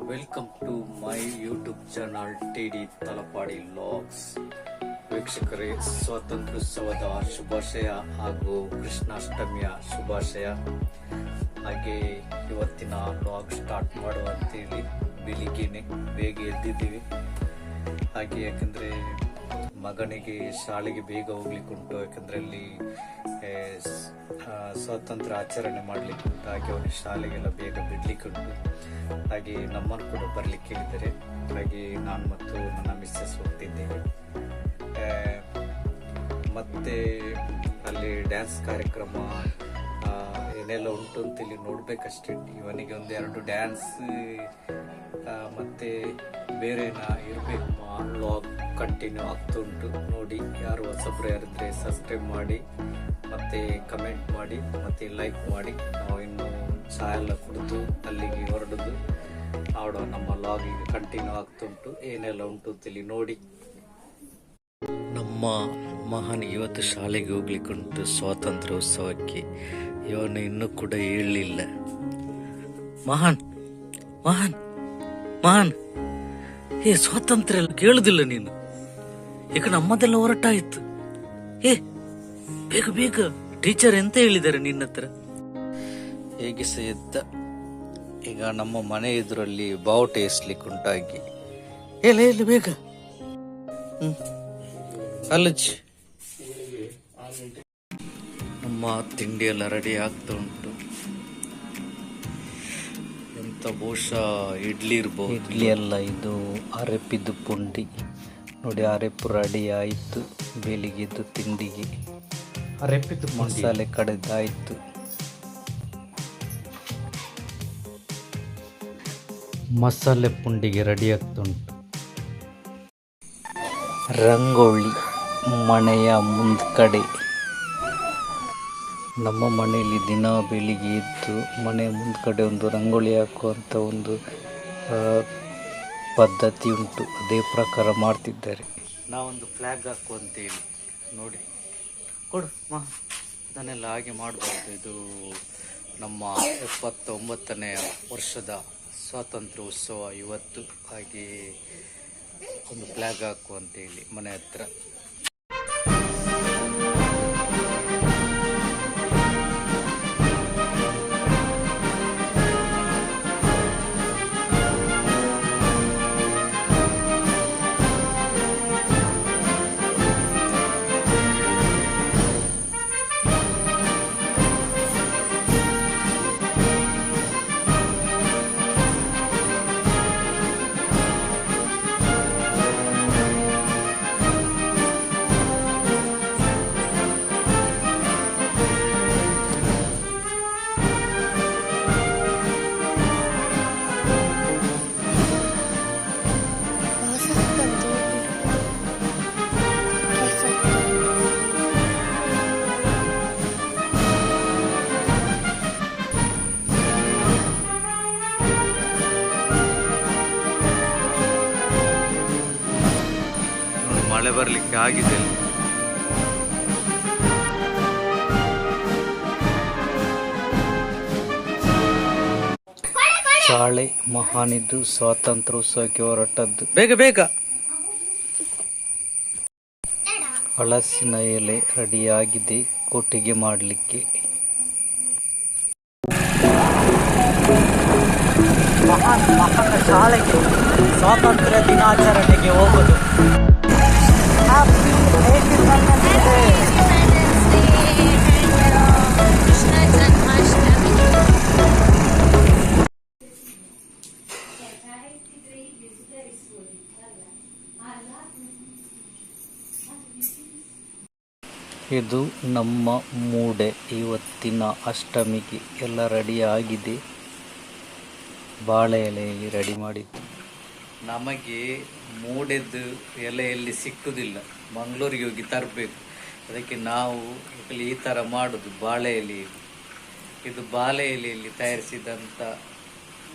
Welcome to my YouTube channel T D Talapadi vlogs ವೀಕ್ಷಕರೇ ಸ್ವಾತಂತ್ರ್ಯೋತ್ಸವದ ಶುಭಾಶಯ ಹಾಗೂ ಕೃಷ್ಣಾಷ್ಟಮಿಯ ಶುಭಾಶಯ. ಹಾಗೆ ಇವತ್ತಿನ ಲಾಗ್ ಸ್ಟಾರ್ಟ್ ಮಾಡುವ ಅಂತೇಳಿ ಬೆಳಿಗ್ಗೆನೆ ಬೇಗ ಎದ್ದಿದ್ದೀವಿ. ಹಾಗೆ ಯಾಕಂದ್ರೆ ಮಗನಿಗೆ ಶಾಲೆಗೆ ಬೇಗ ಹೋಗ್ಲಿಕ್ಕೆ ಉಂಟು. ಯಾಕಂದ್ರೆ ಅಲ್ಲಿ ಸ್ವಾತಂತ್ರ್ಯ ಆಚರಣೆ ಮಾಡ್ಲಿಕ್ಕೆ ಉಂಟು. ಹಾಗೆ ಅವನಿಗೆ ಶಾಲೆಗೆಲ್ಲ ಬೇಗ ಬಿಡ್ಲಿಕ್ಕೆ ಉಂಟು. ಹಾಗೆ ನಮ್ಮನ್ನು ಕೂಡ ಬರಲಿಕ್ಕೆ ಹೇಳಿದ್ದಾರೆ. ಹಾಗೆ ನಾನು ಮತ್ತು ನನ್ನ ಮಿಸ್ಸಸ್ ಹೋಗ್ತಿದ್ದೇವೆ. ಮತ್ತು ಅಲ್ಲಿ ಡ್ಯಾನ್ಸ್ ಕಾರ್ಯಕ್ರಮ ಏನೆಲ್ಲ ಉಂಟು ಅಂತ ಇಲ್ಲಿ ನೋಡ್ಬೇಕಷ್ಟೇ. ಇವನಿಗೆ ಒಂದೆರಡು ಡ್ಯಾನ್ಸ್ ಮತ್ತೆ ಬೇರೆ ಇರಬೇಕು. ಲಾಗ್ ಕಂಟಿನ್ಯೂ ಆಗ್ತಾ ಉಂಟು. ನೋಡಿ, ಯಾರು ಹೊಸಬ್ರು ಯಾರಿದ್ರೆ ಸಬ್ಸ್ಕ್ರೈಬ್ ಮಾಡಿ, ಮತ್ತೆ ಕಮೆಂಟ್ ಮಾಡಿ, ಮತ್ತೆ ಲೈಕ್ ಮಾಡಿ. ನಾವು ಇನ್ನು ಚಹಾ ಎಲ್ಲ ಕುಡಿದು ಅಲ್ಲಿಗೆ ಹೊರಡುದು. ಆಡೋ ನಮ್ಮ ಲಾಗ್ ಈಗ ಕಂಟಿನ್ಯೂ ಆಗ್ತುಂಟು. ಏನೆಲ್ಲ ಉಂಟು ಅಂತ ಇಲ್ಲಿ ನೋಡಿ. ನಮ್ಮ ಮಹಾನ್ ಇವತ್ತು ಶಾಲೆಗೆ ಹೋಗ್ಲಿಕ್ಕುಂಟು ಸ್ವಾತಂತ್ರ್ಯ ಉತ್ಸವಕ್ಕೆ ಇವನು ಇನ್ನೂ ಕೂಡ ಹೇಳಲಿಲ್ಲ ಮಹಾನ್ ಮಹಾನ್ ಮಹಾನ್. ಏ ಸ್ವಾತಂತ್ರ್ಯ ಕೇಳುದಿಲ್ಲ ನೀನು. ಈಗ ನಮ್ಮದೆಲ್ಲ ಹೊರಟಾಯ್ತು. ಏ ಬೇಗ ಬೇಗ. ಟೀಚರ್ ಎಂತ ಹೇಳಿದ್ದಾರೆ ನಿನ್ನ ಹತ್ರ ಹೇಗೆ ಸಹ ಎದ್ದ ಈಗ ನಮ್ಮ ಮನೆ ಇದರಲ್ಲಿ ಬಾವುಟ ಎಸ್ಲಿಕ್ಕೆ ಉಂಟಾಗಿ. ಎಲ್ಲಿ ಎಲ್ಲಿ ಬೇಗ. ಹ್ಮ್. ಅಲ್ಲಜ್ಜಿ ನಮ್ಮ ತಿಂಡಿ ಎಲ್ಲ ರೆಡಿ ಆಗ್ತಾ ಉಂಟು. ಎಂತ ಬಹುಶಃ ಇಡ್ಲಿ ಇರ್ಬೋದು. ಇಡ್ಲಿ ಎಲ್ಲ ಇದು ಅರೆಪಿದ್ದು ಪುಂಡಿ. ನೋಡಿ ಅರೆಪು ರೆಡಿ ಆಯಿತು. ಬೆಳಿಗ್ಗೆದ್ದು ತಿಂಡಿಗೆ. ಅರೆಪಿದ್ದು ಮಸಾಲೆ ಕಡೆದಾಯಿತು. ಮಸಾಲೆ ಪುಂಡಿಗೆ ರೆಡಿ ಆಗ್ತುಂಟು. ರಂಗೋಳಿ ಮನೆಯ ಮುಂದ್ಕಡೆ ನಮ್ಮ ಮನೆಯಲ್ಲಿ ದಿನ ಬೆಳಿಗ್ಗೆ ಎದ್ದು ಮನೆಯ ಮುಂದ್ಕಡೆ ಒಂದು ರಂಗೋಲಿ ಹಾಕುವಂಥ ಒಂದು ಪದ್ಧತಿ ಉಂಟು. ಅದೇ ಪ್ರಕಾರ ಮಾಡ್ತಿದ್ದಾರೆ. ನಾವೊಂದು ಫ್ಲ್ಯಾಗ್ ಹಾಕುವಂತೇಳಿ. ನೋಡಿ. ಕೊಡು, ಮಾ. ಅದನ್ನೆಲ್ಲ ಹಾಗೆ ಮಾಡಬಾರ್ದು ಇದು ನಮ್ಮ ಎಪ್ಪತ್ತೊಂಬತ್ತನೆಯ ವರ್ಷದ ಸ್ವಾತಂತ್ರ್ಯ ಉತ್ಸವ ಇವತ್ತು ಹಾಗೆ ಒಂದು ಫ್ಲ್ಯಾಗ್ ಹಾಕು ಅಂತೇಳಿ ಮನೆ ಹತ್ರ. ಬರಲಿಕ್ಕೆ ಆಗಿದೆ. ಶಾಲೆ ಮಹಾನಿದ್ದು ಸ್ವಾತಂತ್ರ್ಯೋತ್ಸವಕ್ಕೆ ಹೊರಟದ್ದು. ಬೇಗ ಬೇಗ. ಹಳಸಿನ ಎಲೆ ರೆಡಿಯಾಗಿದೆ ಕೊಟ್ಟಿಗೆ ಮಾಡಲಿಕ್ಕೆ. ಮಹಾನ್ ಮಕ್ಕಳ ಶಾಲೆಗೆ ಸ್ವಾತಂತ್ರ್ಯ ದಿನಾಚರಣೆಗೆ ಹೋಗೋದು. ಇದು ನಮ್ಮ ಮೂಡೆ ಇವತ್ತಿನ ಅಷ್ಟಮಿಗೆ ಎಲ್ಲ ರೆಡಿ ಆಗಿದೆ. ಬಾಳೆ ಎಲೆಯಲ್ಲಿ ರೆಡಿ ಮಾಡಿದ್ದು. ನಮಗೆ ಮೂಡೆದ್ದು ಎಲೆಯಲ್ಲಿ ಸಿಕ್ಕುವುದಿಲ್ಲ ಮಂಗಳೂರಿಗೆ ಹೋಗಿ ತರಬೇಕು. ಅದಕ್ಕೆ ನಾವು ಈ ಥರ ಮಾಡೋದು ಬಾಳೆ ಎಲೆಯಲ್ಲಿ ಇದು ಬಾಳೆ ಎಲೆಯಲ್ಲಿ ತಯಾರಿಸಿದಂಥ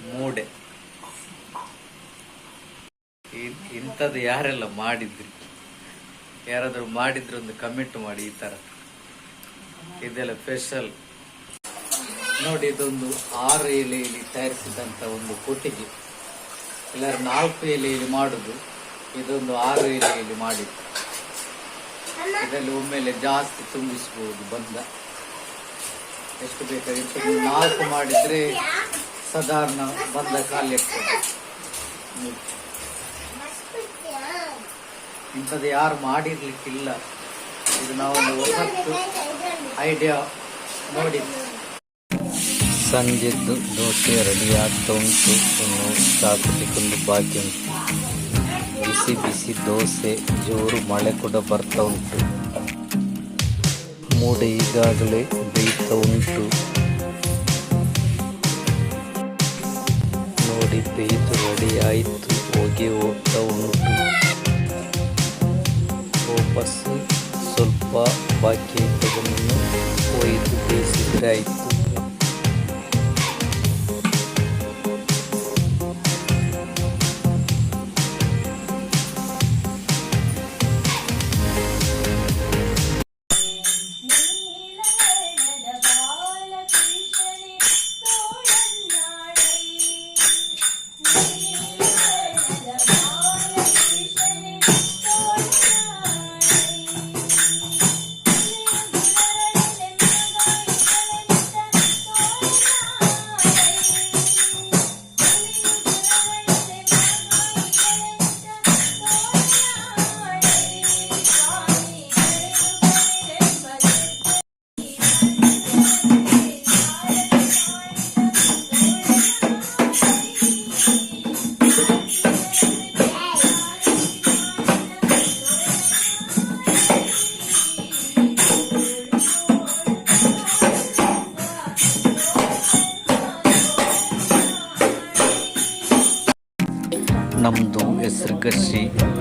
ಮೂಡೆ ಇಂಥದ್ದು ಯಾರೆಲ್ಲ ಮಾಡಿದ್ರಿ? ಯಾರಾದರೂ ಮಾಡಿದ್ರೆ ಒಂದು ಕಮೆಂಟ್ ಮಾಡಿ ಈ ತರ. ಇದೆಲ್ಲ ಸ್ಪೆಷಲ್ ನೋಡಿ, ಇದೊಂದು ಆರು ಎಲೆಯಲ್ಲಿ ತಯಾರಿಸಿದಂಥ ಒಂದು ಕೊಟ್ಟಿಗೆ. ಇಲ್ಲಾದ್ರೆ ನಾಲ್ಕು ಎಲೆಯಲ್ಲಿ ಮಾಡುದು. ಇದೊಂದು ಆರು ಎಲೆಯಲ್ಲಿ ಮಾಡಿದ್ದು. ಇದರಲ್ಲಿ ಒಮ್ಮೆಲೆ ಜಾಸ್ತಿ ತುಂಬಿಸಬಹುದು ಬಂದ. ಎಷ್ಟು ಬೇಕಾಗಿತ್ತು ನಾಲ್ಕು ಮಾಡಿದ್ರೆ ಸಾಧಾರಣ ಬಂದ ಖಾಲಿ ಆಗ್ತದೆ. ಹ್ಮ್. ಇಂಥದ್ದು ಯಾರು ಮಾಡಿರ್ಲಿಕ್ಕಿಲ್ಲ. ಇದು ನಾವೊಂದು ಹೊಸತ್ತು ಐಡಿಯಾ ನೋಡಿ. ಸಂಜೆದ್ದು ದೋಸೆ ರೆಡಿ ಆಗ್ತಾ ಉಂಟು ಇನ್ನು ಕುಡಿಕೊಂಡು ಬಾಕಿ ಉಂಟು. ಬಿಸಿ ಬಿಸಿ ದೋಸೆ, ಜೋರು ಮಳೆ ಕೂಡ ಬರ್ತಾ ಉಂಟು. ಮೂಡೆ ಈಗಾಗಲೇ ಬೇಯ್ತಾ ಉಂಟು. ನೋಡಿ, ಬೇಯ್ದು ರೆಡಿ ಆಯಿತು, ಹೋಗಿ ಹೋಗ್ತಾ ಉಂಟು. ವಾಪಸ್ ಸ್ವಲ್ಪ ಬಾಕಿ ಇದ್ದದನ್ನು ಒಯ್ದು ಬೇಯಿಸಿದ್ರೆ ಆಯಿತು.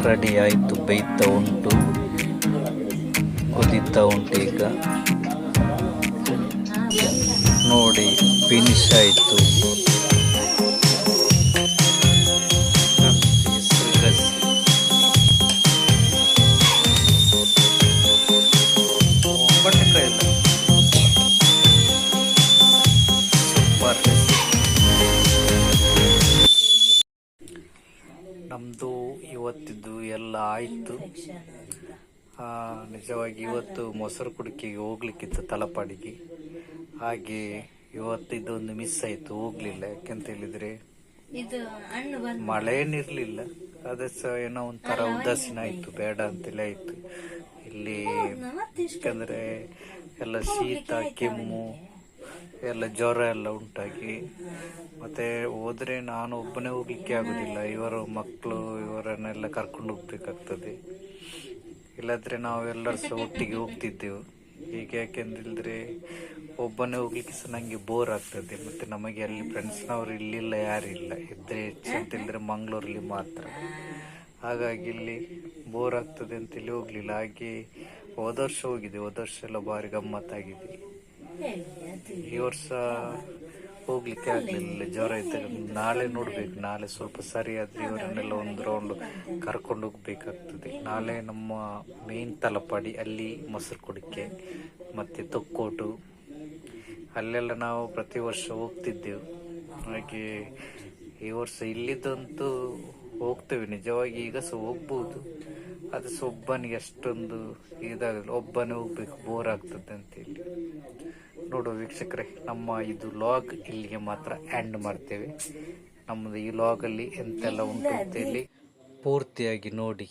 ಹೆಸರುಗಸಿ ರೆಡಿ ಆಯಿತು ಬೇಯ್ತಾ ಉಂಟು ಕುದೀತಾ ಉಂಟು ಈಗ. ನೋಡಿ ಫಿನಿಶ್ ಆಯಿತು. ನಿಜವಾಗಿ ಇವತ್ತು ಮೊಸರು ಕುಡಿಕೆಗೆ ಹೋಗ್ಲಿಕ್ಕಿತ್ತು ತಲಪಾಡಿಗೆ. ಹಾಗೆ ಇವತ್ತು ಇದೊಂದು ಮಿಸ್ ಆಯಿತು ಹೋಗ್ಲಿಲ್ಲ. ಯಾಕೆಂತ ಹೇಳಿದ್ರೆ ಇದು ಹಣ್ಣು ಬಂದು ಮಳೆ ಏನಿರ್ಲಿಲ್ಲ. ಅದೇ ಸಹ ಏನೋ ಒಂಥರ ಉದಾಸೀನ ಆಯ್ತು ಬೇಡ ಅಂತೇಳಿ ಆಯ್ತು. ಇಲ್ಲಿ ಯಾಕಂದ್ರೆ ಎಲ್ಲ ಶೀತ ಕೆಮ್ಮು ಎಲ್ಲ ಜ್ವರ ಎಲ್ಲ ಉಂಟಾಗಿ. ಮತ್ತೆ ಹೋದ್ರೆ ನಾನು ಒಬ್ಬನೇ ಹೋಗ್ಲಿಕ್ಕೆ ಆಗುದಿಲ್ಲ. ಇವರು ಮಕ್ಕಳು ಇವರನ್ನೆಲ್ಲ ಕರ್ಕೊಂಡು ಹೋಗ್ಬೇಕಾಗ್ತದೆ. ಇಲ್ಲಾದ್ರೆ ನಾವೆಲ್ಲರೂ ಸಹ ಒಟ್ಟಿಗೆ ಹೋಗ್ತಿದ್ದೆವು. ಈಗ ಯಾಕೆಂದ್ರೆ ಒಬ್ಬನೇ ಹೋಗ್ಲಿಕ್ಕೆ ಸಹ ನಂಗೆ ಬೋರ್ ಆಗ್ತದೆ. ಮತ್ತೆ ನಮಗೆ ಅಲ್ಲಿ ಫ್ರೆಂಡ್ಸ್ನವ್ರು ಇಲ್ಲಿಲ್ಲ ಯಾರಿಲ್ಲ ಇದ್ರೆ ಹೆಚ್ಚು ಮಂಗಳೂರಲ್ಲಿ ಮಾತ್ರ. ಹಾಗಾಗಿ ಇಲ್ಲಿ ಬೋರ್ ಆಗ್ತದೆ ಅಂತೇಳಿ ಹೋಗ್ಲಿಲ್ಲ. ಹಾಗೆ ಹೋದ ವರ್ಷ ಹೋಗಿದೆ ಹೋದ ವರ್ಷ ಎಲ್ಲ ಭಾರಿ ಗಮ್ಮತ್ತಾಗಿದೆ. ಈ ವರ್ಷ ಹೋಗ್ಲಿಕ್ಕೆ ಆಗ್ಲಿಲ್ಲ, ಜ್ವರ ಇದ್ದಾಗ ನಾಳೆ ನೋಡ್ಬೇಕು, ನಾಳೆ ಸ್ವಲ್ಪ ಸರಿ ಆದ್ರೆ ಇವರನ್ನೆಲ್ಲ ಒಂದು ರೌಂಡ್ ಕರ್ಕೊಂಡು ಹೋಗ್ಬೇಕಾಗ್ತದೆ. ನಾಳೆ ನಮ್ಮ ಮೇನ್ ತಲಪಾಡಿ, ಅಲ್ಲಿ ಮೊಸರು ಕುಡಿಕೆ, ಮತ್ತೆ ತೊಕ್ಕೋಟು. ಅಲ್ಲೆಲ್ಲ ನಾವು ಪ್ರತಿ ವರ್ಷ ಹೋಗ್ತಿದ್ದೆವು. ಹಾಗೆ ಈ ವರ್ಷ ಇಲ್ಲಿದ್ದಂತೂ ಹೋಗ್ತೇವೆ, ನಿಜವಾಗಿ ಈಗ ಸಹ ಹೋಗ್ಬೋದು. ಅದು ಸಹ ಒಬ್ಬನಿಗೆ ಅಷ್ಟೊಂದು ಇದಾಗಲ್ಲ, ಒಬ್ಬನೇ ಹೋಗ್ಬೇಕು ಬೋರ್ ಆಗ್ತದೆ ಅಂತೇಳಿ. ನೋಡುವ ವೀಕ್ಷಕರೇ, ನಮ್ಮ ಇದು ಲಾಗ್ ಇಲ್ಲಿಗೆ ಮಾತ್ರ ಆ್ಯಂಡ್ ಮಾಡ್ತೇವೆ. ನಮ್ಮದು ಈ ಲಾಗಲ್ಲಿ ಎಂತೆಲ್ಲ ಉಂಟು ಅಂತೇಳಿ ಪೂರ್ತಿಯಾಗಿ ನೋಡಿ.